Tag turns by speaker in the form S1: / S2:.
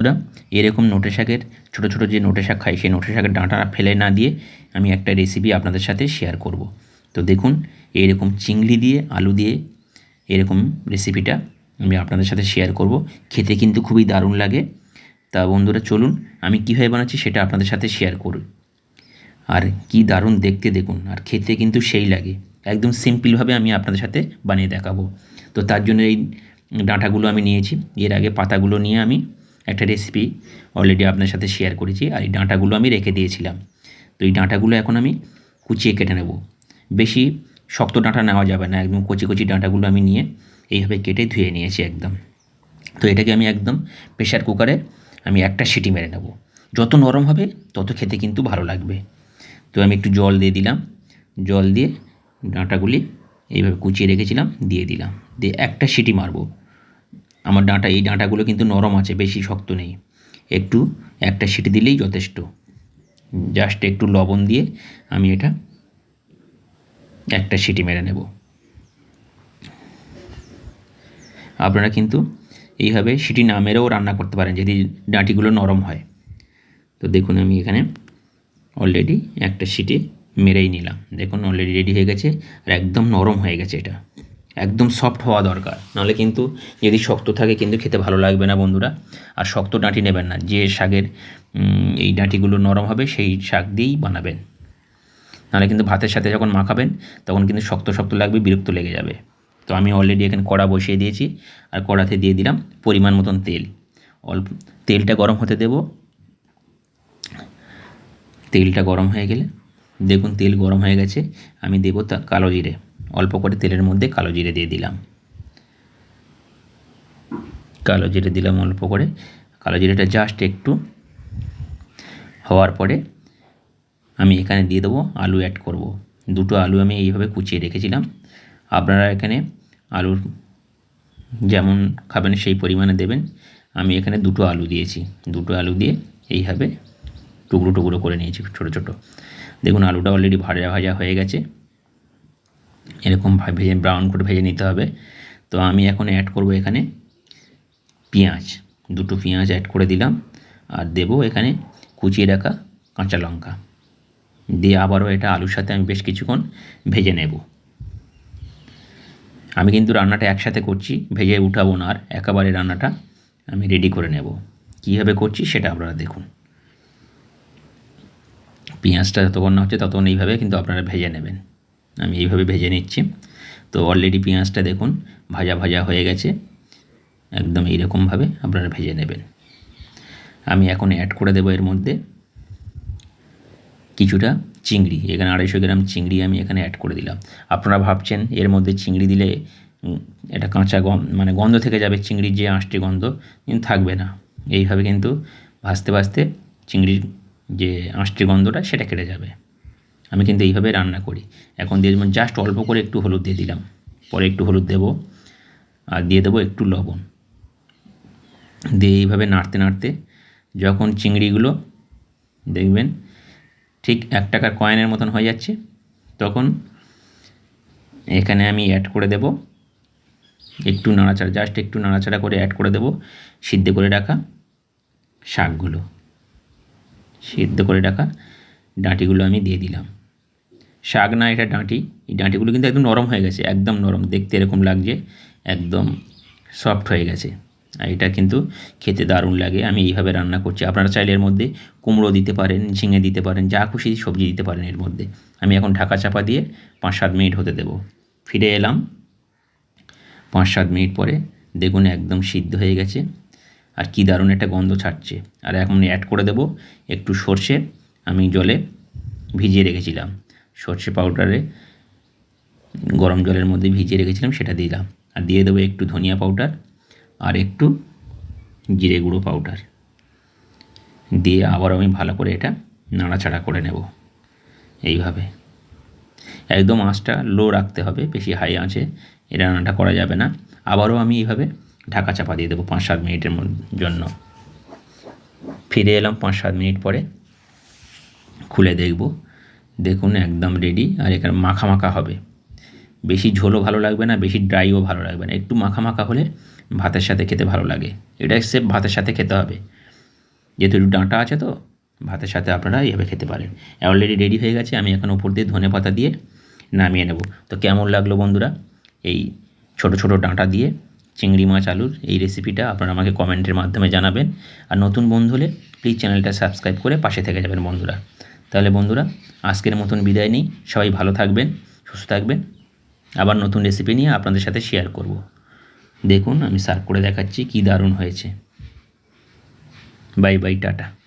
S1: বন্ধুরা, এরকম নোটে শাকের, ছোটো ছোটো যে নোটে শাক খাই, সেই নোটে শাকের ডাঁটা ফেলে না দিয়ে আমি একটা রেসিপি আপনাদের সাথে শেয়ার করব। তো দেখুন, এইরকম চিংড়ি দিয়ে, আলু দিয়ে এরকম রেসিপিটা আমি আপনাদের সাথে শেয়ার করব। খেতে কিন্তু খুবই দারুণ লাগে। তা বন্ধুরা, চলুন আমি কীভাবে বানাচ্ছি সেটা আপনাদের সাথে শেয়ার করি। আর কি দারুণ দেখতে দেখুন, আর খেতে কিন্তু সেই লাগে। একদম সিম্পলভাবে আমি আপনাদের সাথে বানিয়ে দেখাবো। তো তার জন্য এই ডাঁটাগুলো আমি নিয়েছি। এর আগে পাতাগুলো নিয়ে আমি একটা রেসিপি অলরেডি আপনার সাথে শেয়ার করেছি আর এই ডাঁটাগুলো আমি রেখে দিয়েছিলাম। তো এই ডাঁটাগুলো এখন আমি কুচিয়ে কেটে নেব। বেশি শক্ত ডাঁটা নেওয়া যাবে না, একদম কচি কচি ডাঁটাগুলো আমি নিয়ে এইভাবে কেটে ধুয়ে নিয়েছি একদম। তো এটাকে আমি একদম প্রেশার কুকারে আমি একটা সিটি মেরে নেব। যত নরম হবে তত খেতে কিন্তু ভালো লাগবে। তো আমি একটু জল দিয়ে দিলাম। জল দিয়ে ডাঁটাগুলি এইভাবে কুচিয়ে রেখেছিলাম, দিয়ে দিলাম। দিয়ে একটা সিটি মারবো। আমার ডাঁটা, এই ডাঁটাগুলো কিন্তু নরম আছে, বেশি শক্ত নেই। একটু, একটা সিটি দিলেই যথেষ্ট। জাস্ট একটু লবণ দিয়ে আমি এটা একটা সিটি মেরে নেব। আপনারা কিন্তু এইভাবে সিটি না মেরেও রান্না করতে পারেন, যদি ডাঁটিগুলো নরম হয়। তো দেখুন, আমি এখানে অলরেডি একটা সিটি মেরেই নিলাম। দেখুন অলরেডি রেডি হয়ে গেছে আর একদম নরম হয়ে গেছে এটা। একদম সফট হওয়া দরকার। নাহলে কিন্তু যদি শক্ত থাকে কিন্তু খেতে ভালো লাগবে না বন্ধুরা। আর শক্ত ডাঁটি নেবেন না, যে শাকের এই ডাঁটিগুলো নরম হবে সেই শাক দিয়েই বানাবেন। নাহলে কিন্তু ভাতের সাথে যখন মাখাবেন, তখন কিন্তু শক্ত শক্ত লাগবে, বিরক্ত লেগে যাবে। তো আমি অলরেডি এখানে কড়া বসিয়ে দিয়েছি, আর কড়াতে দিয়ে দিলাম পরিমাণ মতন তেল। অল্প, তেলটা গরম হতে দেব। তেলটা গরম হয়ে গেলে, দেখুন তেল গরম হয়ে গেছে, আমি দেবো তা কালো জিরে। অল্প করে তেলের মধ্যে কালো জিরে দিয়ে দিলাম। কালো জিরে দিলাম অল্প করে। কালো জিরেটা জাস্ট একটু হওয়ার পরে আমি এখানে দিয়ে দেবো আলু অ্যাড করব। দুটো আলু আমি এইভাবে কুচিয়ে রেখেছিলাম। আপনারা এখানে আলুর যেমন খাবেন সেই পরিমাণে দেবেন। আমি এখানে দুটো আলু দিয়েছি। দুটো আলু দিয়ে এইভাবে টুকরো টুকরো করে নিয়েছি ছোটো ছোটো। দেখুন আলুটা অলরেডি ভাজা ভাজা হয়ে গেছে। এরকম ভেজে ব্রাউন করে ভেজে নিতে হবে। তো আমি এখন অ্যাড করব এখানে পেঁয়াজ। দুটো পেঁয়াজ অ্যাড করে দিলাম আর দেবো এখানে কুচিয়ে রাখা কাঁচা লঙ্কা। দিয়ে আবারও এটা আলুর সাথে আমি বেশ কিছুক্ষণ ভেজে নেব। আমি কিন্তু রান্নাটা একসাথে করছি, ভেজে উঠাবো না আর, একেবারে রান্নাটা আমি রেডি করে নেব। কীভাবে করছি সেটা আপনারা দেখুন। পেঁয়াজটা যতক্ষণ না হচ্ছে ততক্ষণ এইভাবে কিন্তু আপনারা ভেজে নেবেন। আমি এইভাবে ভেজে নিচ্ছি। তো অলরেডি পেঁয়াজটা দেখুন, ভাজা ভাজা হয়ে গেছে। একদম এইরকমভাবে আপনারা ভেজে নেবেন। আমি এখন অ্যাড করে দেবো এর মধ্যে কিছুটা চিংড়ি। এখানে আড়াইশো গ্রাম চিংড়ি আমি এখানে অ্যাড করে দিলাম। আপনারা ভাবছেন এর মধ্যে চিংড়ি দিলে এটা কাঁচা মানে গন্ধ থেকে যাবে, চিংড়ির যে আঁশটি গন্ধ, কিন্তু থাকবে না। এইভাবে কিন্তু ভাজতে ভাজতে চিংড়ির যে আঁশটি গন্ধটা, সেটা কেটে যাবে। আমি কিন্তু এইভাবে রান্না করি। এখন দিয়ে দেবেন জাস্ট অল্প করে একটু হলুদ দিয়ে দিলাম। পরে একটু হলুদ দেব আর দিয়ে দেবো একটু লবণ। দিয়ে এইভাবে নাড়তে নাড়তে যখন চিংড়িগুলো দেখবেন ঠিক এক টাকার কয়েনের মতন হয়ে যাচ্ছে, তখন এখানে আমি অ্যাড করে দেব। একটু নাড়াচাড়া জাস্ট একটু নাড়াচাড়া করে অ্যাড করে দেব। সিদ্ধ করে রাখা শাকগুলো। সিদ্ধ করে রাখা ডাঁটিগুলো আমি দিয়ে দিলাম। শাক না এটা ডাঁটি। এই ডাঁটিগুলো কিন্তু একদম নরম হয়ে গেছে, একদম নরম। দেখতে এরকম লাগছে, একদম সফট হয়ে গেছে। আর এটা কিন্তু খেতে দারুণ লাগে, আমি এইভাবে রান্না করছি। আপনারা চাইলে এর মধ্যে কুমড়ো দিতে পারেন, ঝিঙে দিতে পারেন, যা খুশি সবজি দিতে পারেন এর মধ্যে। আমি এখন ঢাকা চাপা দিয়ে পাঁচ সাত মিনিট হতে দেবো। ফিরে এলাম পাঁচ সাত মিনিট পরে দেখুন একদম সিদ্ধ হয়ে গেছে, আর কি দারুণ একটা গন্ধ ছাড়ছে। আর এখন অ্যাড করে দেবো একটু সর্ষে, আমি জলে ভিজিয়ে রেখেছিলাম। সর্ষে পাউডারে গরম জলের মধ্যে ভিজিয়ে রেখেছিলাম, সেটা দিলাম। আর দিয়ে দেবো একটু ধনিয়া পাউডার আর একটু জিরে গুঁড়ো পাউডার দিয়ে আবার আমি ভালো করে এটা নাড়াচাড়া করে নেব। এইভাবে। একদম আঁচটা লো রাখতে হবে, বেশি হাই আঁচে এই রান্নাটা করা যাবে না। আবারও আমি এইভাবে ঢাকা চাপা দিয়ে দেবো পাঁচ সাত মিনিটের জন্য। ফিরে এলাম পাঁচ সাত মিনিট পরে। খুলে দেখব। দেখুন, একদম রেডি আর এখানে মাখা মাখা হবে। বেশি ঝোলও ভালো লাগবে না, বেশি ড্রাইও ভালো লাগবে না। একটু মাখা মাখা হলে ভাতের সাথে খেতে ভালো লাগে। এটা সেফ ভাতের সাথে খেতে হবে। যেহেতু একটু ডাঁটা আছে তো, ভাতের সাথে আপনারা এইভাবে খেতে পারেন। অলরেডি রেডি হয়ে গেছে, আমি এখন উপর দিয়ে ধনে পাতা দিয়ে নামিয়ে নেব। তো কেমন লাগল বন্ধুরা? এই ছোট ছোট ডাঁটা দিয়ে চিংড়ি মাছ, আলুর এই রেসিপিটা আপনারা আমাকে কমেন্টের মাধ্যমে জানাবেন। আর নতুন বন্ধু হলে প্লিজ চ্যানেলটা সাবস্ক্রাইব করে পাশে থেকে যাবেন বন্ধুরা। তাহলে বন্ধুরা, আজকের মতন বিদায় নেই। সবাই ভালো থাকবেন, সুস্থ থাকবেন। আবার নতুন রেসিপি নিয়ে আপনাদের সাথে শেয়ার করব। দেখুন, আমি সার্ভ করে দেখাচ্ছি কি দারুণ হয়েছে। Bye bye tata.